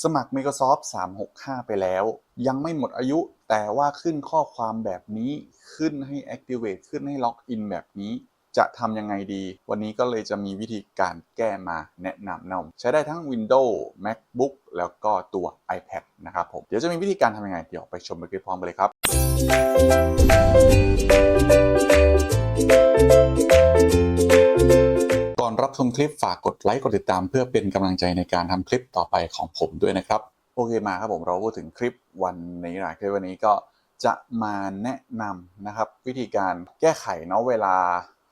สมัคร Microsoft 365 ไปแล้ว ยังไม่หมดอายุแต่ว่าขึ้นข้อความแบบนี้ขึ้นให้ Activate ขึ้นให้ล็อกอินแบบนี้จะทำยังไงดี วันนี้ก็เลยจะมีวิธีการแก้มาแนะนำนะใช้ได้ทั้ง Windows MacBook แล้วก็ตัว iPad นะครับผม เดี๋ยวจะมีวิธีการทำยังไง เดี๋ยวไปชมไปคลิปพร้อมกันเลยครับ รับชมคลิปฝากกดไลค์กดติดตาม เพื่อเป็นกำลังใจในการทำคลิปต่อไปของผมด้วยนะครับ โอเคมาครับผมเราพูดถึงคลิปวันนี้นะคลิปวันนี้ก็จะมาแนะนำนะครับ วิธีการแก้ไขเนาะเวลา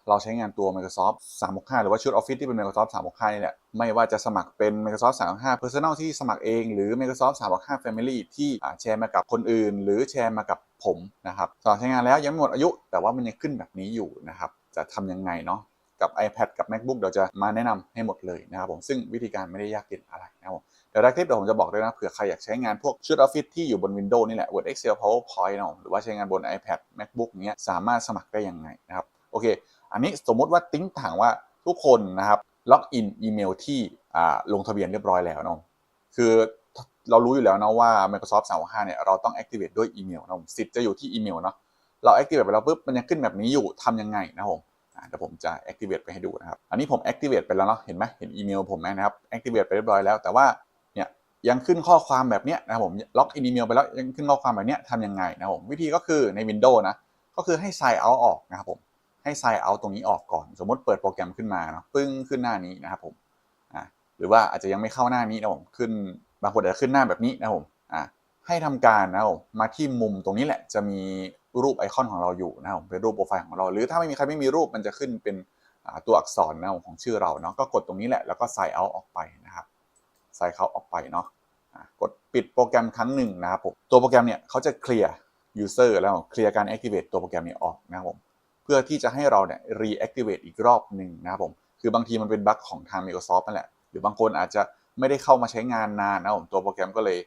เราใช้งานตัว Microsoft 365 หรือว่าชุด Office ที่เป็น Microsoft 365นี่แหละไม่ว่าจะสมัครเป็น Microsoft 365 Personal ที่สมัครเอง หรือ Microsoft 365 Family ที่อ่แชร์มากับคนอื่น หรือแชร์มากับผมนะครับสมัครใช้งานแล้วยังไม่หมดอายุ แต่ว่ามันยังขึ้นแบบนี้อยู่นะครับ จะทำยังไงเนาะ กับ iPad กับ MacBook เดี๋ยวจะมาแนะนำให้หมดเลยนะครับผมซึ่งวิธีการไม่ได้ยากเย็นอะไรนะครับผมเดี๋ยวในคลิปเดี๋ยวผมจะบอกด้วยนะเผื่อใครอยากใช้งานพวกชุด Office ที่อยู่บน Windows นี่แหละ Word Excel PowerPoint เนะหรือว่าใช้งานบน iPad MacBook เนี้ยสามารถสมัครได้ยังไงนะครับโอเค อันนี้สมมติว่าติ้งถังว่าทุกคนนะครับล็อกอินอีเมลที่อ่าลงทะเบียนเรียบร้อยแล้วเนาะคือเรารู้อยู่แล้วนะว่า Microsoft 365เนี่ยเราต้อง activate ด้วยอีเมลนะผมสิทธิ์จะอยู่ที่อีเมลเนาะเรา activate ไปแล้วปุ๊บมันยังขึ้นแบบนี้อยู่ทำยังไงนะผม เดี๋ยวผมจะ activate ไปให้ดูนะครับ อันนี้ผม activate ไปแล้วเนาะ เห็นไหมเห็นอีเมลผมไหมนะครับ activate ไปเรียบร้อยแล้ว แต่ว่าเนี่ยยังขึ้นข้อความแบบเนี้ยนะครับผมล็อกอินอีเมลไปแล้วยังขึ้นข้อความแบบเนี้ยทำยังไงนะผมวิธีก็คือใน Windows นะ ก็คือให้ sign out ออกนะครับผม ให้ sign out ตรงนี้ออกก่อน สมมติเปิดโปรแกรมขึ้นมาเนาะ ปึ้งขึ้นหน้านี้นะครับผมอะหรือว่าอาจจะยังไม่เข้าหน้านี้นะผม ขึ้นบางคนอาจจะขึ้นหน้าแบบนี้นะผมอะ ให้ทำการนะครับมาที่มุมตรงนี้แหละจะมีรูปไอคอนของเราอยู่นะครับเป็นรูปโปรไฟล์ของเรา หรือถ้าไม่มีใครไม่มีรูปมันจะขึ้นเป็นตัวอักษรนะของชื่อเราเนาะก็กดตรงนี้แหละแล้วก็ sign out ออกไปนะครับ sign out ออกไปเนาะกดปิดโปรแกรมครั้งหนึ่งนะครับผมตัวโปรแกรมเนี่ยเขาจะเคลียร์ user แล้วเคลียร์การ activate ตัวโปรแกรมนี้ออกนะครับผมเพื่อที่จะให้เราเนี่ย reactivate อีกรอบหนึ่งนะครับผมคือบางทีมันเป็นบั๊กของทาง Microsoft นั่นแหละหรือบางคนอาจจะไม่ได้เข้ามาใช้งานนานนะครับผมตัวโปรแกรมก็เลย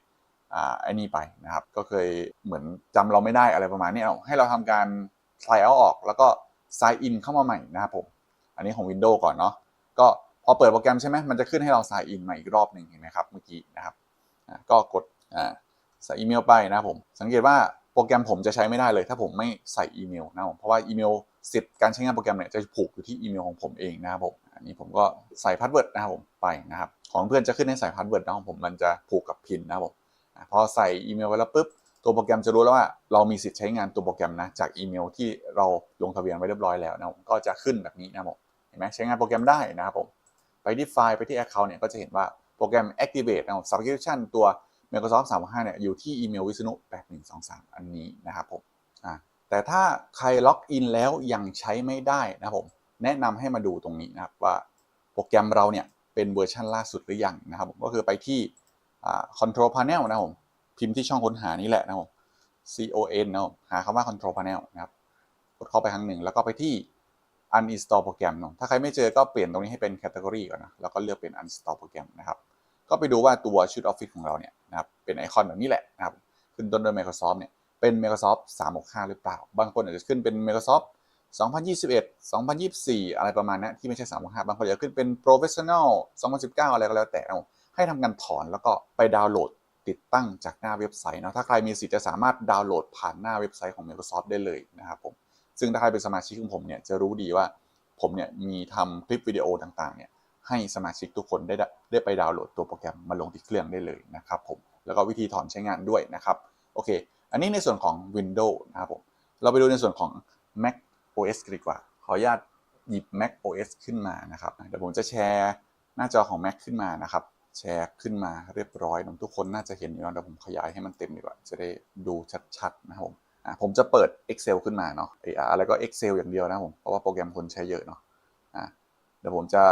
ไอ้นี่ไปนะครับ ก็เคยเหมือนจำเราไม่ได้อะไรประมาณนี้เอาให้เราทำการ sign out ออก แล้วก็ sign in เข้ามาใหม่นะครับผม อันนี้ของ Windows ก่อนเนาะก็พอเปิดโปรแกรมใช่ไหมมันจะขึ้นให้เรา sign in มาอีกรอบหนึ่งเห็นไหมครับเมื่อกี้นะครับก็กดอ่าใส่อีเมลไปนะครับผม สังเกตว่าโปรแกรมผมจะใช้ไม่ได้เลย ถ้าผมไม่ใส่อีเมลนะครับเพราะว่าอีเมลสิทธิ์การใช้งานโปรแกรมเนี่ยจะผูกอยู่ที่อีเมลของผมเองนะครับผมอันนี้ผมก็ใส่พาสเวิร์ดนะครับผมไปนะครับของเพื่อนจะขึ้นให้ใส่พาสเวิร์ดนะของผมมันจะผูกกับพินนะครับผม พอใส่อีเมลไปแล้วปุ๊บตัวโปรแกรมจะรู้แล้วว่าเรามีสิทธิ์ใช้งานตัวโปรแกรมนะจากอีเมลที่เราลงทะเบียนไว้เรียบร้อยแล้วนะก็จะขึ้นแบบนี้นะผมเห็นไหมใช้งานโปรแกรมได้นะครับผมไปที่ไฟล์ไปที่ Account เนี่ยก็จะเห็นว่าโปรแกรม Activate นะครับ Subscription ตัว Microsoft 365เนี่ยอยู่ที่อีเมลวิษณุ8123 อันนี้นะครับผมแต่ถ้าใครล็อกอินแล้วยังใช้ไม่ได้นะผมแนะนำให้มาดูตรงนี้นะครับว่าโปรแกรมเราเนี่ยเป็นเวอร์ชันล่าสุดหรือยังนะครับผมก็คือไปที่ Control Panel นะครับผมพิมพ์ที่ช่องค้นหานี้แหละนะครับผม con นะครับผมหาคำว่า Control Panel นะครับกดเข้าไปครั้งหนึ่ง แล้วก็ไปที่ uninstall โปรแกรมนะถ้าใครไม่เจอก็เปลี่ยนตรงนี้ให้เป็น category ก่อนนะแล้วก็เลือกเป็น uninstall โปรแกรมนะครับก็ไปดูว่าตัวชุด Office ของเราเนี่ยนะครับเป็นไอคอนแบบนี้แหละนะครับขึ้นต้นด้วย Microsoft เนี่ยเป็น Microsoft 365 หรือเปล่า บางคนอาจจะขึ้นเป็น Microsoft 2021 2024 อะไรประมาณนี้ที่ไม่ใช่ 365 บางคนอาจจะขึ้นเป็น Professional 2019 อะไรก็แล้วแต่นะ ให้ทำการถอนแล้วก็ไปดาวน์โหลดติดตั้งจากหน้าเว็บไซต์เนาะถ้าใครมีสิทธิ์จะสามารถดาวน์โหลดผ่านหน้าเว็บไซต์ของ Microsoft ได้เลยนะครับผมซึ่งถ้าใครเป็นสมาชิกของผมเนี่ยจะรู้ดีว่าผมเนี่ยมีทำคลิปวิดีโอต่างๆเนี่ยให้สมาชิกทุกคนได้ได้ไปดาวน์โหลดตัวโปรแกรมมาลงที่เครื่องได้เลยนะครับผมแล้วก็วิธีถอนใช้งานด้วยนะครับโอเค อันนี้ในส่วนของ Windows นะครับผมเราไปดูในส่วนของ Mac OS กันดีกว่า ขออนุญาตหยิบ Mac OS ขึ้นมานะครับเดี๋ยวผมจะแชร์หน้าจอของ Mac ขึ้นมานะครับ แชร์ขึ้นมาเรียบร้อยนะทุกคนน่าจะเห็นอยู่แล้วเดี๋ยวผมขยายให้มันเต็มดีกว่า จะได้ดูชัดๆนะครับผมอะผมจะเปิด Excel ขึ้นมาเนาะไอ้อะไรก็ Excel อย่างเดียวนะผมเพราะว่าโปรแกรมคนใช้เยอะเนาะอะเดี๋ยวผมจะ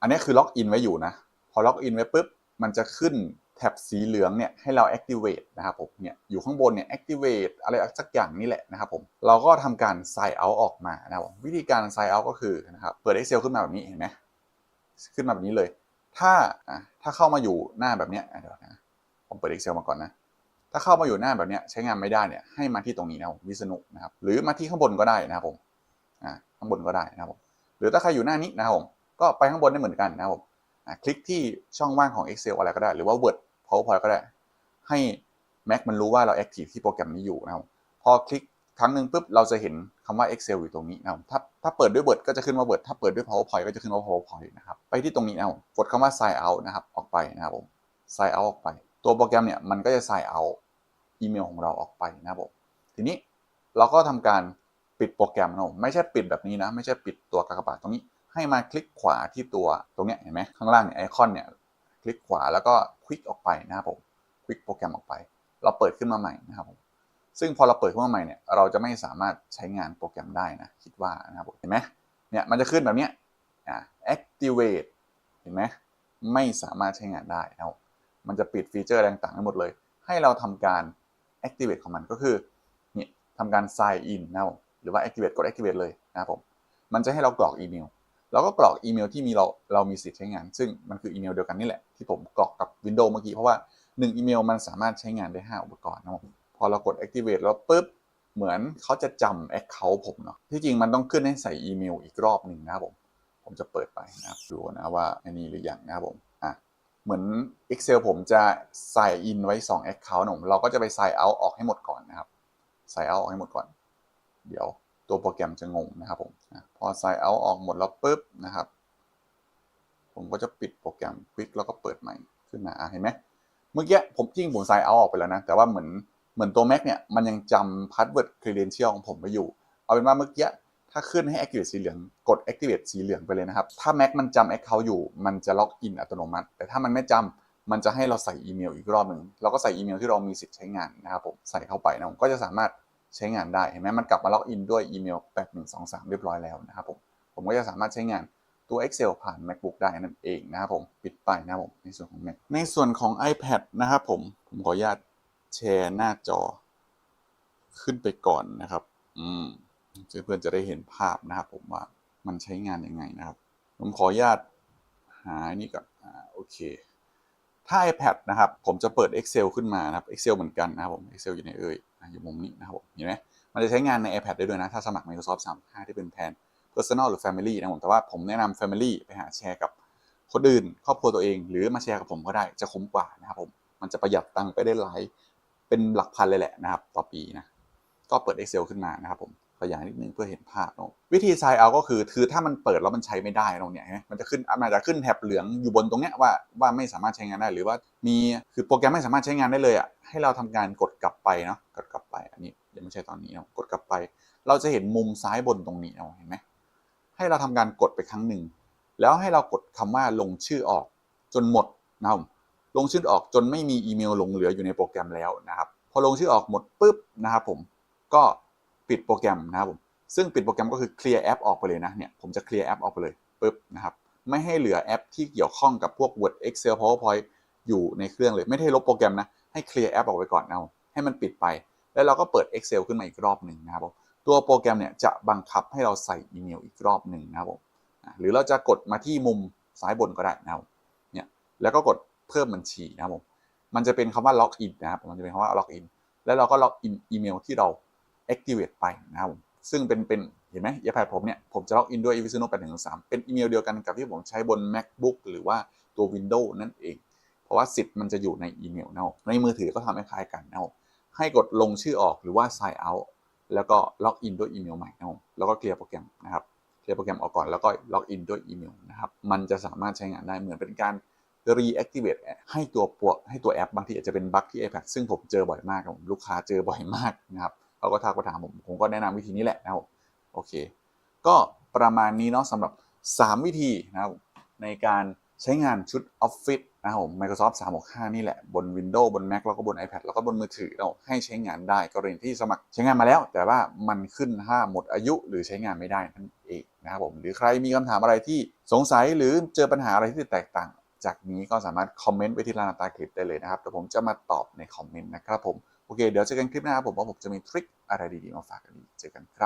อันนี้คือล็อกอินไว้อยู่นะพอล็อกอินไว้ปุ๊บมันจะขึ้นแท็บสีเหลืองเนี่ยให้เรา activate นะครับผมเนี่ยอยู่ข้างบนเนี่ย activate อะไรสักอย่างนี่แหละนะครับผมเราก็ทำการ sign out ออกมานะครับวิธีการ sign out ก็คือนะครับเปิด Excel ขึ้นมาแบบนี้เห็นไหมขึ้นมาแบบนี้เลย ถ้าถ้าเข้ามาอยู่หน้าแบบเนี้ยเดี๋ยวนะผมเปิด Excel มาก่อนนะ ถ้าเข้ามาอยู่หน้าแบบเนี้ยใช้งานไม่ได้เนี่ยให้มาที่ตรงนี้นะวิษณุนะครับหรือมาที่ข้างบนก็ได้นะครับผมอ่าข้างบนก็ได้นะครับผมหรือถ้าใครอยู่หน้านี้นะครับผมก็ไปข้างบนได้เหมือนกันนะครับผมคลิกที่ช่องว่างของ Excel อะไรก็ได้ หรือว่า Word PowerPoint ก็ได้ ให้ Mac มันรู้ว่าเรา Active ที่โปรแกรมนี้อยู่นะครับพอคลิก ครั้งหนึ่งปุ๊บเราจะเห็นคำว่า Excel อยู่ตรงนี้นะถ้าถ้าเปิดด้วย Word ก็จะขึ้นว่า Word ถ้าเปิดด้วย PowerPoint ก็จะขึ้นว่า PowerPoint นะครับ ไปที่ตรงนี้นะกดคำว่า Sign Out นะครับ ออกไปนะครับผม Sign Out ออกไป ตัวโปรแกรมเนี่ยมันก็จะ Sign Out อีเมลของเราออกไปนะครับผม ทีนี้เราก็ทำการปิดโปรแกรมนะผมไม่ใช่ปิดแบบนี้นะ ไม่ใช่ปิดตัวกากบาทตรงนี้ ให้มาคลิกขวาที่ตัวตรงเนี้ยเห็นไหมข้างล่างเนี่ยไอคอนเนี่ย คลิกขวาแล้วก็ควิกออกไปนะครับผม ควิกโปรแกรมออกไป เราเปิดขึ้นมาใหม่นะครับผม ซึ่งพอเราเปิดขึ้นมาใหม่เนี่ยเราจะไม่สามารถใช้งานโปรแกรมได้นะคิดว่านะครับเห็นไหมเนี่ยมันจะขึ้นแบบเนี้ยอ่า activate เห็นไหมไม่สามารถใช้งานได้นะครับมันจะปิดฟีเจอร์ต่างๆทั้งหมดเลย ให้เราทำการ activate ของมันก็คือเนี่ยทำการ sign in นะครับหรือว่า activate กด activate เลยนะครับผมมันจะให้เรากรอกอีเมลเราก็กรอกอีเมลที่มีเราเรามีสิทธิ์ใช้งาน ซึ่งมันคืออีเมลเดียวกันนี่แหละที่ผมกรอกกับ Windows เมื่อกี้เพราะว่า 1 อีเมลมันสามารถใช้งานได้ 5 อุปกรณ์นะครับ อเรากด activate แล้วปุ๊บเหมือนเขาจะจำ account ผมเนาะที่จริงมันต้องขึ้นให้ใส่อีเมลอีกรอบหนึ่งนะครับผมผมจะเปิดไปนะครับดูนะว่าอันนี้หรือยังนะครับผมอะเหมือน Excel ผมจะ sign in ไว้ 2 account นะผมเราก็จะไป sign out ออกให้หมดก่อนนะครับ sign out ออกให้หมดก่อน เดี๋ยวตัวโปรแกรมจะงงนะครับผมพอ sign out ออกหมดแล้วปุ๊บนะครับ ผมก็จะปิดโปรแกรม Quick แล้วก็เปิดใหม่ขึ้นมาเห็นไหมเมื่อกี้ผมจริงผม sign out ออกไปแล้วนะ แต่ว่าเหมือน เหมือนตัว Mac เนี่ยมันยังจำ password credential ของผมไว้อยู่ เอาเป็นว่าเมื่อกี้ถ้าขึ้นให้ activate สีเหลืองกด activate สีเหลืองไปเลยนะครับ ถ้า Mac มันจำ account อยู่ มันจะล็อกอินอัตโนมัติ แต่ถ้ามันไม่จำมันจะให้เราใส่อีเมลอีกรอบหนึ่งเราก็ใส่อีเมลที่เรามีสิทธิ์ใช้งานนะครับผมใส่เข้าไปนะผมก็จะสามารถใช้งานได้เห็นไหมมันกลับมาล็อกอินด้วยอีเมล 8123 เรียบร้อยแล้วนะครับผมผมก็จะสามารถใช้งานตัว Excel ผ่าน MacBook ได้นั่นเองนะครับผมปิดไปนะครับผมในส่วนของ Mac ในส่วนของ iPad นะครับผมผมขออนุญาต แชร์หน้าจอ ขึ้นไปก่อนนะครับ อืมเพื่อนๆจะได้เห็นภาพนะครับ ผมว่ามันใช้งานยังไงนะครับ ผมขออนุญาตหานี่ก่อนอ่าโอเค ถ้า iPad นะครับ ผมจะเปิด Excel ขึ้นมานะครับ Excel เหมือนกันนะครับผม Excel อยู่ในเอ่ยอะอยู่มุมนี้นะครับผมเห็นไหมมันจะใช้งานใน iPad ได้ด้วยนะ ถ้าสมัคร Microsoft 35ที่เป็นแทน Personal หรือ Family นะผม แต่ว่าผมแนะนำ Family ไปหาแชร์กับคนอื่น ครอบครัวตัวเอง หรือมาแชร์กับผมก็ได้จะคุ้มกว่านะครับผม มันจะประหยัดตังค์ไปได้หลาย เป็นหลักพันเลยแหละนะครับ ต่อปีนะก็เปิด Excel ขึ้นมานะครับผมขยายนิดนึงเพื่อเห็นภาพเนอะวิธี sign out ก็คือคือถ้ามันเปิดแล้วมันใช้ไม่ได้ตรงเนี้ยมันจะขึ้นมันจะขึ้นแถบเหลืองอยู่บนตรงเนี้ยว่าว่าไม่สามารถใช้งานได้หรือว่ามีคือโปรแกรมไม่สามารถใช้งานได้เลยอะให้เราทำการกดกลับไปเนาะกดกลับไปอันนี้ยังไม่ใช่ตอนนี้เนาะกดกลับไป เราจะเห็นมุมซ้ายบนตรงนี้เนาะเห็นไหมให้เราทำการกดไปครั้งหนึ่งแล้วให้เรากดคำว่าลงชื่อออกจนหมดนะครับ ลงชื่อออกจนไม่มีอีเมลหลงเหลืออยู่ในโปรแกรมแล้วนะครับ พอลงชื่อออกหมดปุ๊บนะครับผมก็ปิดโปรแกรมนะครับผมซึ่งปิดโปรแกรมก็คือเคลียร์แอปออกไปเลยนะเนี่ยผมจะเคลียร์แอปออกไปเลยปุ๊บนะครับไม่ให้เหลือแอปที่เกี่ยวข้องกับพวก Word Excel PowerPoint อยู่ในเครื่องเลย ไม่ได้ลบโปรแกรมนะให้เคลียร์แอปออกไปก่อนนะครับให้มันปิดไป แล้วเราก็เปิด Excel ขึ้นมาอีกรอบหนึ่งนะครับผมตัวโปรแกรมเนี่ยจะบังคับให้เราใส่อีเมลอีกรอบหนึ่งนะครับผมหรือเราจะกดมาที่มุมซ้ายบนก็ได้นะครับเนี่ยแล้วก็กด เพิ่มบัญชีนะครับผมมันจะเป็นคำว่าล็อกอินนะครับมันจะเป็นคำว่าล็อกอินแล้วเราก็ล็อกอินอีเมลที่เรา activate ไปนะครับผมซึ่งเป็นเป็นเห็นไหมยาแพดผมเนี่ยผมจะล็อกอินด้วย Visual 813เป็นอีเมลเดียวกันกับที่ผมใช้บน MacBook หรือว่าตัว Windows นั่นเอง เพราะว่าสิทธิ์มันจะอยู่ในอีเมลนะในมือถือก็ทำให้คล้ายกันนะให้กดลงชื่อออกหรือว่า sign out แล้วก็ล็อกอินด้วยอีเมลใหม่นะแล้วก็เคลียร์โปรแกรมนะครับเคลียร์โปรแกรมออกก่อนแล้วก็ล็อกอินด้วยอีเมลนะครับ มันจะสามารถใช้งานได้เหมือนเป็นการ reactivate ให้ตัวปวให้ตัวแอปบางทีอาจจะเป็นบั๊กที่ iPad ซึ่งผมเจอบ่อยมากผมลูกค้าเจอบ่อยมากนะครับเขาก็ทักมาถามผมผมก็แนะนำวิธีนี้แหละนะครับโอเค ก็ประมาณนี้เนาะสำหรับ 3 วิธีนะครับในการใช้งานชุด Office นะครับผม Microsoft 365 นี่แหละ บน Windows บน Mac แล้วก็บน iPad แล้วก็บนมือถือเราให้ใช้งานได้กรณีที่สมัครใช้งานมาแล้ว แต่ว่ามันขึ้นถ้าหมดอายุหรือใช้งานไม่ได้นั่นเองนะครับผมหรือใครมีคำถามอะไรที่สงสัยหรือเจอปัญหาอะไรที่แตกต่าง จากนี้ก็สามารถคอมเมนต์ไว้ที่ลานาตาคลิปได้เลยนะครับแต่ผมจะมาตอบในคอมเมนต์นะครับผม โอเค เดี๋ยวเจอกันคลิปหน้าครับผมว่าผมจะมีทริคอะไรดีๆมาฝากกันอีกเจอกันครับ